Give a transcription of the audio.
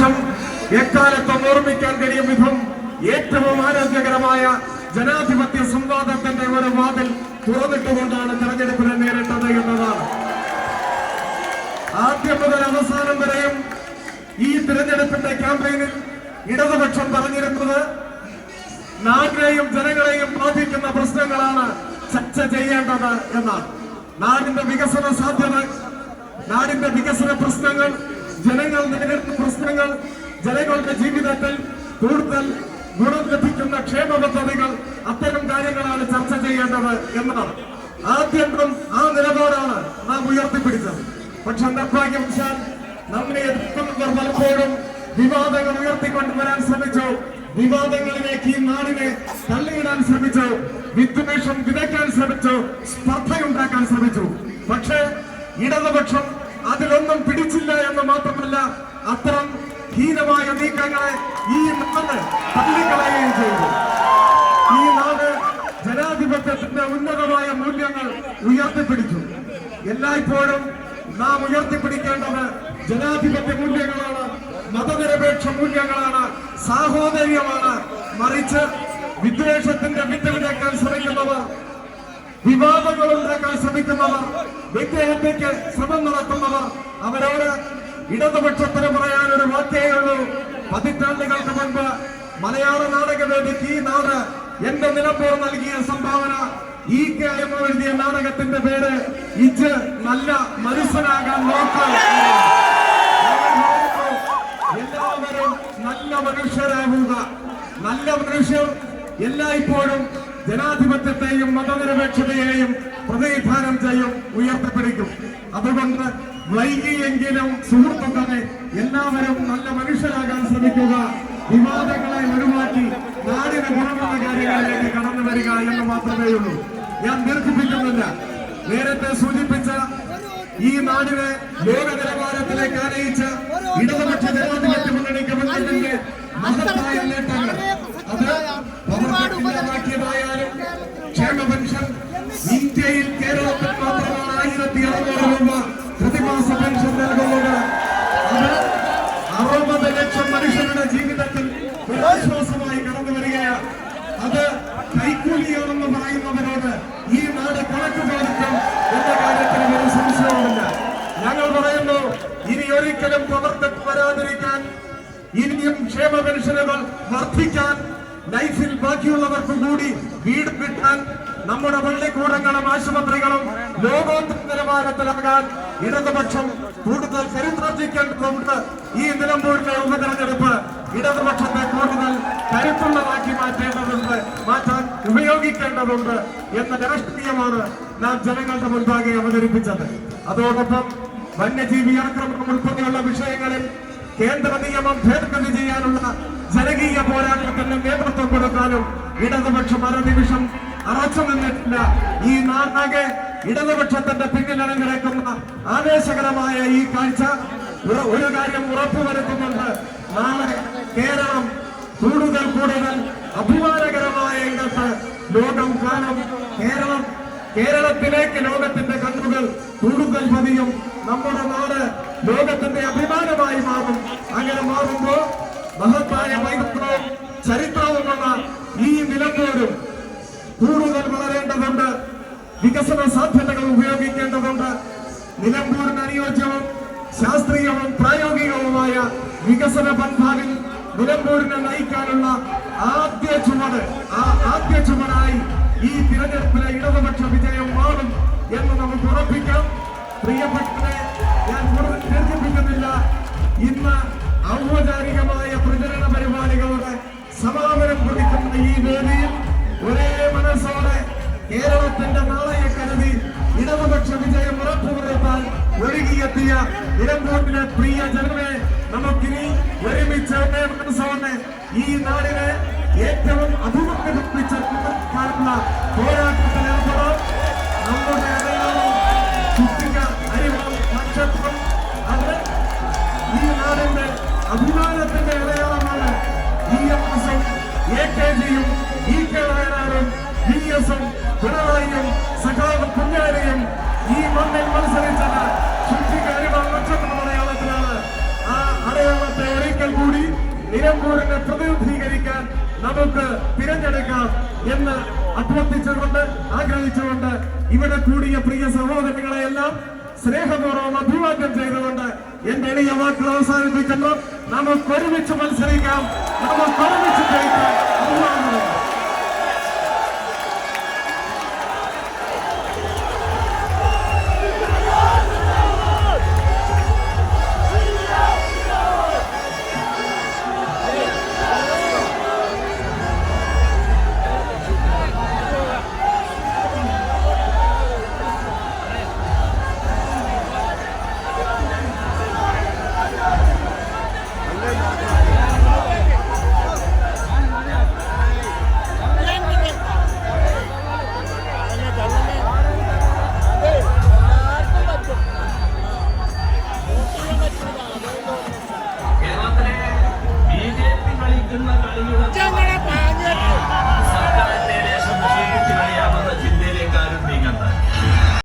ഇടതുപക്ഷം എക്കാലത്തും ഓർമ്മിക്കാൻ കഴിയും വിധം ഏറ്റവും ആരോഗ്യകരമായ ജനാധിപത്യ സംവാദത്തിന്റെ ഒരു വാതിൽ തുറന്നിട്ടുകൊണ്ടാണ് തെരഞ്ഞെടുപ്പിനെ നേരിട്ടത് എന്നതാണ്. ആദ്യം മുതൽ അവസാനം വരെയും ഈ തിരഞ്ഞെടുപ്പിന്റെ ക്യാമ്പയിനിൽ ഇടതുപക്ഷം പറഞ്ഞിരുന്നത് നാടിനെയും ജനങ്ങളെയും ബാധിക്കുന്ന പ്രശ്നങ്ങളാണ് ചർച്ച ചെയ്യേണ്ടത് എന്നാണ്. നാടിന്റെ വികസന സാധ്യത നാടിന്റെ വികസന പ്രശ്നങ്ങൾ ജനങ്ങൾ നേരിടുന്ന പ്രശ്നങ്ങൾ ജനങ്ങളുടെ ജീവിതത്തിൽ കൂടുതൽ ഗുണം ലഭിക്കുന്ന ക്ഷേമ പദ്ധതികൾ അത്തരം കാര്യങ്ങളാണ് ചർച്ച ചെയ്യേണ്ടത് എന്നതാണ്. ആദ്യം ആ നിലപാടാണ് നാം ഉയർത്തിപ്പിടിച്ചത്. പക്ഷെ നിർഭാഗ്യവശാൽ നമ്മെ എതിർക്കുന്നവർ പലപ്പോഴും വിവാദങ്ങൾ ഉയർത്തിക്കൊണ്ടുവരാൻ ശ്രമിച്ചു. വിവാദങ്ങളിലേക്ക് ഈ നാടിനെ തള്ളിയിടാൻ ശ്രമിച്ചു. വിദ്വേഷം വിതയ്ക്കാൻ ശ്രമിച്ചു. സ്പർദ്ധയുണ്ടാക്കാൻ ശ്രമിച്ചു. പക്ഷേ ഇടതുപക്ഷം അതിലൊന്നും പിടിച്ചില്ല എന്ന് മാത്രമല്ല അത്തരം ഹീനമായ നീക്കങ്ങളെ ഈ നാട് തള്ളിക്കളയുകയും ചെയ്തു. ഈ നാട് ജനാധിപത്യത്തിന്റെ ഉന്നതമായ മൂല്യങ്ങൾ ഉയർത്തിപ്പിടിച്ചു. എല്ലായ്പ്പോഴും നാം ഉയർത്തിപ്പിടിക്കേണ്ടത് ജനാധിപത്യ മൂല്യങ്ങളാണ് മതനിരപേക്ഷ മൂല്യങ്ങളാണ് സാഹോദര്യമാണ്. മറിച്ച് വിദ്വേഷത്തിന്റെ വിത്ത് ശ്രമിക്കുന്നവർ വിവാദങ്ങൾ ഉണ്ടാക്കാൻ ശ്രമിക്കുന്നവർ വ്യക്തിഹത്യക്ക് ശ്രമം നടത്തുന്നവർ അവരോട് ഇടതുപക്ഷത്തിന് പറയാൻ ഒരു വാക്കേ ഉള്ളൂ. പതിറ്റാണ്ടുകൾക്ക് മുൻപ് മലയാള നാടകവേദിക്ക് ഈ നാട് എന്റെ നിലമ്പൂർ നൽകിയ സംഭാവന. ഈ കെ എം എഴുതിയ നാടകത്തിന്റെ പേര് ഇജ് നല്ല മനുഷ്യനാകാൻ നോക്കാം എല്ലാവരും നല്ല മനുഷ്യരാകുക. നല്ല മനുഷ്യർ എല്ലായ്പ്പോഴും ജനാധിപത്യത്തെയും മതനിരപേക്ഷതയെയും പ്രതിനിധാനം ചെയ്യും ഉയർത്തിപ്പിടിക്കും അതുകൊണ്ട് വൈകിയെങ്കിലും സുഹൃത്തുക്കളെ എല്ലാവരും നല്ല മനുഷ്യരാകാൻ ശ്രമിക്കുക. വിവാദങ്ങളെ ഒഴിവാക്കി നാടിന് ഗുണമുള്ള കാര്യങ്ങളിലേക്ക് കടന്നു വരിക എന്ന് മാത്രമേ ഉള്ളൂ. ഞാൻ ദീർഘിപ്പിക്കുന്നില്ല. നേരത്തെ സൂചിപ്പിച്ച ഈ നാടിനെ ലോക നിലവാരത്തിലേക്ക് ആനയിച്ച ഇടതുപക്ഷ ജനാധിപത്യ മുന്നണി ഗവൺമെന്റിന്റെ മഹത്തായ നേട്ടങ്ങൾ അത് പവർക്കില്ലാതാക്കിയതായാലും ക്ഷേമ പെൻഷൻ ഇന്ത്യയിൽ കേരളത്തിൽ മാത്രമാണ് ആയിരത്തി അറുന്നൂറ് രൂപ പ്രതിമാസ പെൻഷൻ നൽകുന്നത്. അത് അറുപത് ലക്ഷം മനുഷ്യരുടെ ജീവിതത്തിൽ ഒരു ആശ്വാസമായി കടന്നു വരികയാണ്. അത് കൈക്കൂലിയാണെന്ന് പറയുന്നവരോട് ഈ നാട് കണക്ക് ചോദിക്കും എന്ന കാര്യത്തിൽ ഒരു സംശയവുമില്ല. ഞങ്ങൾ പറയുന്നു ഇനി ഒരിക്കലും പ്രവർത്തനം വരാതിരിക്കാൻ ഇനിയും ക്ഷേമ പെൻഷനുകൾ വർദ്ധിക്കാൻ ലൈഫിൽ ബാക്കിയുള്ളവർക്ക് കൂടി വീട് കിട്ടാൻ നമ്മുടെ പള്ളിക്കൂടങ്ങളും ആശുപത്രികളും ലോകോത്തര നിലവാരത്തിലാകാൻ ഇടതുപക്ഷം കൂടുതൽ കരുത്താർജിക്കേണ്ടതുണ്ട് ഈ നിലമ്പൂരിലെ ഉപതെരഞ്ഞെടുപ്പ് ഇടതുപക്ഷത്തെ കൂടുതൽ കരുത്തുള്ളതാക്കി മാറ്റേണ്ടതുണ്ട് മാറ്റാൻ ഉപയോഗിക്കേണ്ടതുണ്ട് എന്ന രാഷ്ട്രീയമാണ് നാം ജനങ്ങളുടെ മുൻപാകെ അവതരിപ്പിച്ചത്. അതോടൊപ്പം വന്യജീവി ആക്രമണം ഉൾപ്പെടെയുള്ള വിഷയങ്ങളിൽ കേന്ദ്ര നിയമം ഭേദഗതി ചെയ്യാനുള്ള ജനകീയ പോരാട്ടത്തിന് നേതൃത്വം കൊടുക്കാനും ഇടതുപക്ഷം അരനിമിഷം അറച്ചു നിന്നിട്ടില്ല. ഈ നാടാകെ ഇടതുപക്ഷത്തിന്റെ പിന്നിൽ കിടക്കുന്ന ആവേശകരമായ ഈ കാഴ്ച ഒരു കാര്യം ഉറപ്പുവരുത്തുന്നുണ്ട്. നാളെ കേരളം കൂടുതൽ കൂടുതൽ അഭിമാനകരമായ ഇടത്ത് ലോകം കാണും. കേരളം കേരളത്തിലേക്ക് ലോകത്തിന്റെ കണ്ണുകൾ കൂടുതൽ പതിയും. നമ്മുടെ നാട് ലോകത്തിന്റെ അഭിമാനമായി മാറും അങ്ങനെ മാറുമ്പോ മഹത്തായ പൈതൃകവും ചരിത്രവുമുള്ള ഈ നിലമ്പൂരും കൂടുതൽ വളരേണ്ടതുണ്ട്. വികസന സാധ്യതകൾ ഉപയോഗിക്കേണ്ടതുണ്ട്. നിലമ്പൂരിന് അനുയോജ്യവും ശാസ്ത്രീയവും പ്രായോഗികവുമായ വികസന പന്ഥാവിൽ നിലമ്പൂരിനെ നയിക്കാനുള്ള ആദ്യ ചുമട് ആ ആദ്യ ചുമടായി ഈ തിരഞ്ഞെടുപ്പിലെ ഇടതുപക്ഷ വിജയം മാറും എന്ന് നമുക്ക് ഉറപ്പിക്കാം. പ്രിയപ്പെട്ടവരെ കേരളത്തിന്റെ നാളെയെ കരുതി ഇടതുപക്ഷ വിജയം ഉറപ്പുവരുത്താൻ ഒഴുകിയെത്തിയ ഇടംകോട്ടിലെ പ്രിയ ജനമെ നമുക്കിനി ഒരുമിച്ച് മനസ്സോടെ ഈ നാടിനെ ഏറ്റവും അഭിമുഖിപ്പിച്ചുള്ള പോരാട്ടത്തിൽ ഏർപ്പെടാം നമ്മുടെ അടയാളം ചുറ്റിക അരിവാൾ നക്ഷത്രം അത് ഈ നാടിന്റെ അഭിമാനത്തിന്റെ അടയാളമാണ് ഇ എം എസും എ കെ ജിയും ഇ കെ വയനാടും ബി എസും പിണറായിയും സഖാവ് കുഞ്ഞാരെയും ഈ മണ്ണിൽ മത്സരിച്ചത് അരിവാൾ നക്ഷത്ര അടയാളത്തിലാണ് ആ അടയാളത്തെ ഒരിക്കൽ നിലമ്പൂരിനെ പ്രതിനിധീകരിക്കാൻ നമുക്ക് തിരഞ്ഞെടുക്കാം എന്ന് അഭ്യർത്ഥിച്ചുകൊണ്ട് ആഗ്രഹിച്ചുകൊണ്ട് ഇവിടെ കൂടിയ പ്രിയ സഹോദരങ്ങളെ എല്ലാം സ്നേഹപൂർവം അഭിവാദ്യം ചെയ്തുകൊണ്ട് എന്റെ എളിയ വാക്കുകൾ അവസാനിപ്പിക്കുന്നു. നമുക്ക് ഒരുമിച്ച് മത്സരിക്കാം. നമുക്ക് ഒരുമിച്ച് ജയിക്കാം. 真的买了一